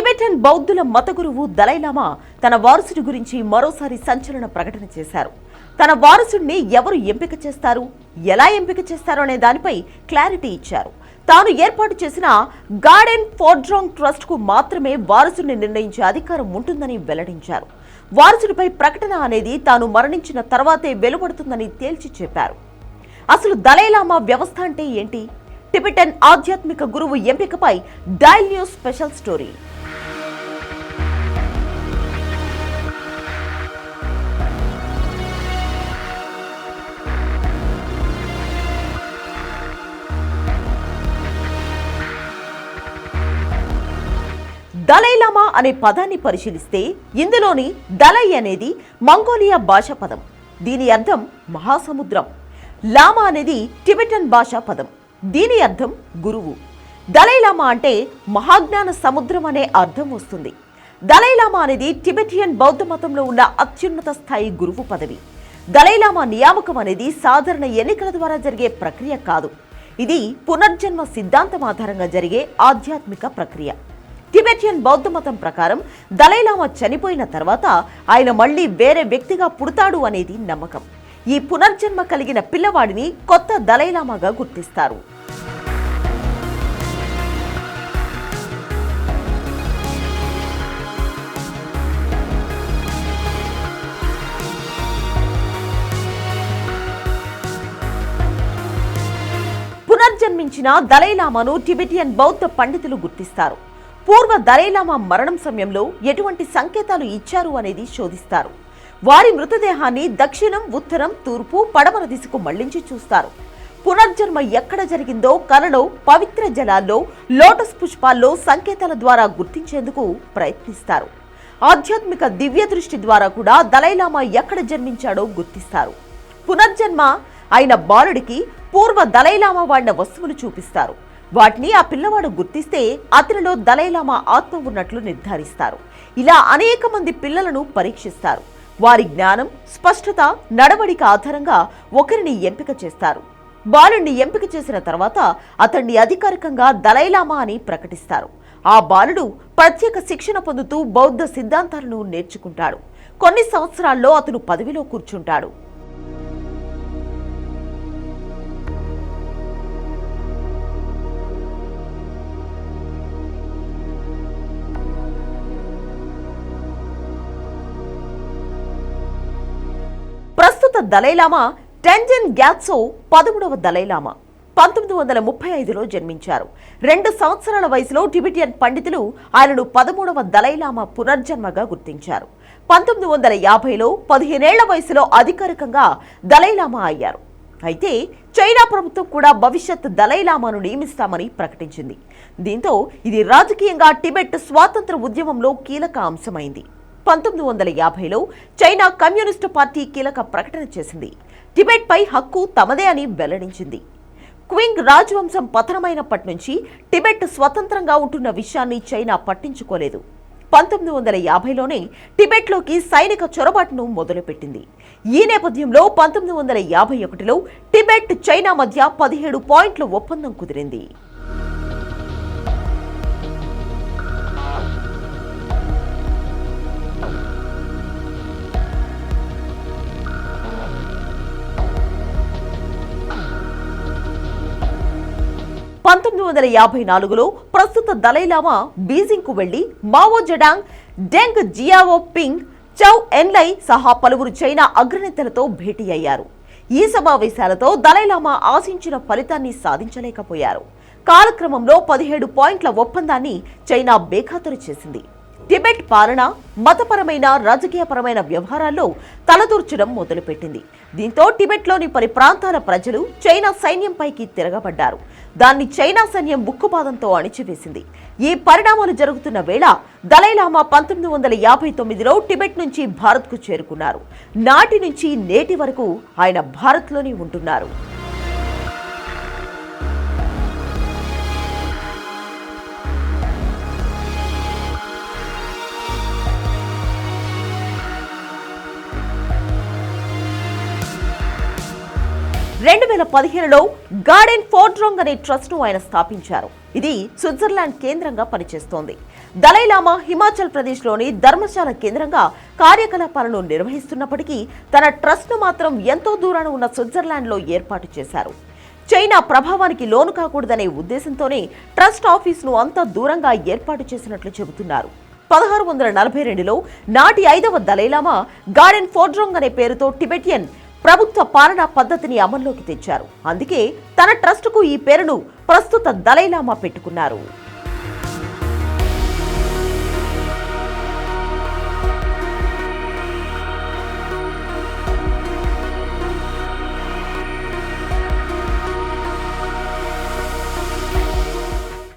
Tibetan బౌద్ధుల మత గురువు Dalai Lama తన వారసుడి గురించి మరోసారి సంచలన ప్రకటన చేశారు. తన వారసుడిని ఎవరు ఎంపిక చేస్తారు? ఎలా ఎంపిక చేస్తారు అనే దానిపై క్లారిటీ ఇచ్చారు. తాను ఏర్పాటు చేసిన గార్డెన్ ఫోర్డ్రాంగ్ ట్రస్ట్కు మాత్రమే వారసుడిని నిర్ణయించే అధికారం ఉంటుందని వెల్లడించారు. వారసుడిపై ప్రకటన అనేది తాను మరణించిన తర్వాతే వెలువడుతుందని తేల్చి చెప్పారు. అసలు దలైలామా వ్యవస్థ అంటే ఏంటి? టిబెటన్ ఆధ్యాత్మిక గురువు ఎంపికపై dial news special story. Dalai Lama అనే పదాన్ని పరిశీలిస్తే ఇందులోని దలై అనేది మంగోలియా భాష పదం. దీని అర్థం మహాసముద్రం. లామా అనేది టిబెటన్ భాషా పదం. దీని అర్థం గురువు. దలైలామా అంటే మహాజ్ఞాన సముద్రం అనే అర్థం వస్తుంది. దలైలామా అనేది టిబెటియన్ బౌద్ధ మతంలో ఉన్న అత్యున్నత స్థాయి గురువు పదవి. దలైలామా నియామకం అనేది సాధారణ ఎన్నికల ద్వారా జరిగే ప్రక్రియ కాదు. ఇది పునర్జన్మ సిద్ధాంతం ఆధారంగా జరిగే ఆధ్యాత్మిక ప్రక్రియ. టిబెటియన్ బౌద్ధ మతం ప్రకారం దలైలామా చనిపోయిన తర్వాత ఆయన మళ్ళీ వేరే వ్యక్తిగా పుడతాడు అనేది నమ్మకం. ఈ పునర్జన్మ కలిగిన పిల్లవాడిని కొత్త దలైలామాగా గుర్తిస్తారు. పునర్జన్మించిన దలైలామాను టిబెటియన్ బౌద్ధ పండితులు గుర్తిస్తారు. పూర్వ దలైలామా మరణం సమయంలో ఎటువంటి సంకేతాలు ఇచ్చారు అనేది శోధిస్తారు. వారి మృతదేహాన్ని దక్షిణం ఉత్తరం తూర్పు పడమర దిశకు మళ్ళించి చూస్తారు. పునర్జన్మ ఎక్కడ జరిగిందో కలలో పవిత్ర జలాల్లో లోటస్ పుష్పాల్లో సంకేతాల ద్వారా గుర్తించేందుకు ప్రయత్నిస్తారు. ఆధ్యాత్మిక దివ్య దృష్టి ద్వారా కూడా దలైలామా ఎక్కడ జన్మించాడో గుర్తిస్తారు. పునర్జన్మ అయిన బాలుడికి పూర్వ దలైలామా వాడిన వస్తువులు చూపిస్తారు. వాటిని ఆ పిల్లవాడు గుర్తిస్తే అతనిలో దలైలామా ఆత్మ ఉన్నట్లు నిర్ధారిస్తారు. ఇలా అనేక మంది పిల్లలను పరీక్షిస్తారు. వారి జ్ఞానం స్పష్టత నడవడిక ఆధారంగా ఒకరిని ఎంపిక చేస్తారు. బాలుడిని ఎంపిక చేసిన తర్వాత అతన్ని అధికారికంగా దలైలామా అని ప్రకటిస్తారు. ఆ బాలుడు ప్రత్యేక శిక్షణ పొందుతూ బౌద్ధ సిద్ధాంతాలను నేర్చుకుంటాడు. కొన్ని సంవత్సరాల్లో అతను పదవిలో కూర్చుంటాడు. ప్రస్తుత దలైలామా టెంజన్ గ్యాత్సో పదమూడవ దలైలామా. పంతొమ్మిది వందల ముప్పై ఐదులో జన్మించారు. రెండు సంవత్సరాల వయసులో టిబెటియన్ పండితులు ఆయనను పదమూడవ దలైలామా పునర్జన్మగా గుర్తించారు. పంతొమ్మిది వందల యాభైలో పదిహేనేళ్ళ వయసులో అధికారికంగా దలైలామా అయ్యారు. అయితే చైనా ప్రభుత్వం కూడా భవిష్యత్ దలైలామాను నియమిస్తామని ప్రకటించింది. దీంతో ఇది రాజకీయంగా టిబెట్ స్వాతంత్ర ఉద్యమంలో కీలక అంశమైంది. పంతొమ్మిది వందల యాభైలో చైనా కమ్యూనిస్టు పార్టీ కీలక ప్రకటన చేసింది. టిబెట్ పై హక్కు తమదే అని వెల్లడించింది. క్వింగ్ రాజవంశం పతనమైనప్పటి నుంచి టిబెట్ స్వతంత్రంగా ఉంటున్న విషయాన్ని చైనా పట్టించుకోలేదు. పంతొమ్మిది వందల యాభైలోనే టిబెట్లోకి సైనిక చొరబాటును మొదలుపెట్టింది. ఈ నేపథ్యంలో పంతొమ్మిది వందల యాభై ఒకటిలో టిబెట్ చైనా మధ్య పదిహేడు పాయింట్ల ఒప్పందం కుదిరింది. పంతొమ్మిది వందల యాభై నాలుగులో ప్రస్తుత దలైలామా బీజింగ్కు వెళ్ళి Mao Zedong Deng Xiaoping Zhou Enlai సహా పలువురు చైనా అగ్రనేతలతో భేటీ అయ్యారు. ఈ సమావేశాలతో దలైలామా ఆశించిన ఫలితాన్ని సాధించలేకపోయారు. కాలక్రమంలో పదిహేడు పాయింట్ల ఒప్పందాన్ని చైనా బేఖాతరు చేసింది. టిబెట్ పాలన మతపరమైన రాజకీయపరమైన వ్యవహారాల్లో తలదూర్చడం మొదలుపెట్టింది. దీంతో టిబెట్లోని పలు ప్రాంతాల ప్రజలు చైనా సైన్యంపైకి తిరగబడ్డారు. దాన్ని చైనా సైన్యం ఉక్కుపాదంతో అణిచివేసింది. ఈ పరిణామాలు జరుగుతున్న వేళ దలైలామా పంతొమ్మిది వందల యాభై తొమ్మిదిలో టిబెట్ నుంచి భారత్కు చేరుకున్నారు. నాటి నుంచి నేటి వరకు ఆయన భారత్లోనే ఉంటున్నారు. రెండు వేల పదిహేనులో గార్డెన్ ఫోర్డ్రోంగ్ అనే ట్రస్ట్ను ఆయన స్థాపించారు. ఇది స్విట్జర్లాండ్ కేంద్రంగా పనిచేస్తోంది. దలైలామా హిమాచల్ ప్రదేశ్లోని ధర్మశాల కేంద్రంగా కార్యకలాపాలను నిర్వహిస్తున్నప్పటికీ తన ట్రస్ట్ను మాత్రం ఎంతో దూరాన ఉన్న స్విట్జర్లాండ్లో ఏర్పాటు చేశారు. చైనా ప్రభావానికి లోను కాకూడదనే ఉద్దేశంతోనే ట్రస్ట్ ఆఫీసును అంత దూరంగా ఏర్పాటు చేసినట్లు చెబుతున్నారు. పదహారు వందల నలభై రెండులో నాటి ఐదవ దలైలామా గార్డెన్ ఫోడ్రోంగ్ అనే పేరుతో టిబెటియన్ ప్రభుత్వ పాలనా పద్ధతిని అమల్లోకి తెచ్చారు. అందుకే తన ట్రస్టుకు ఈ పేరును ప్రస్తుత దలైలామా పెట్టుకున్నారు.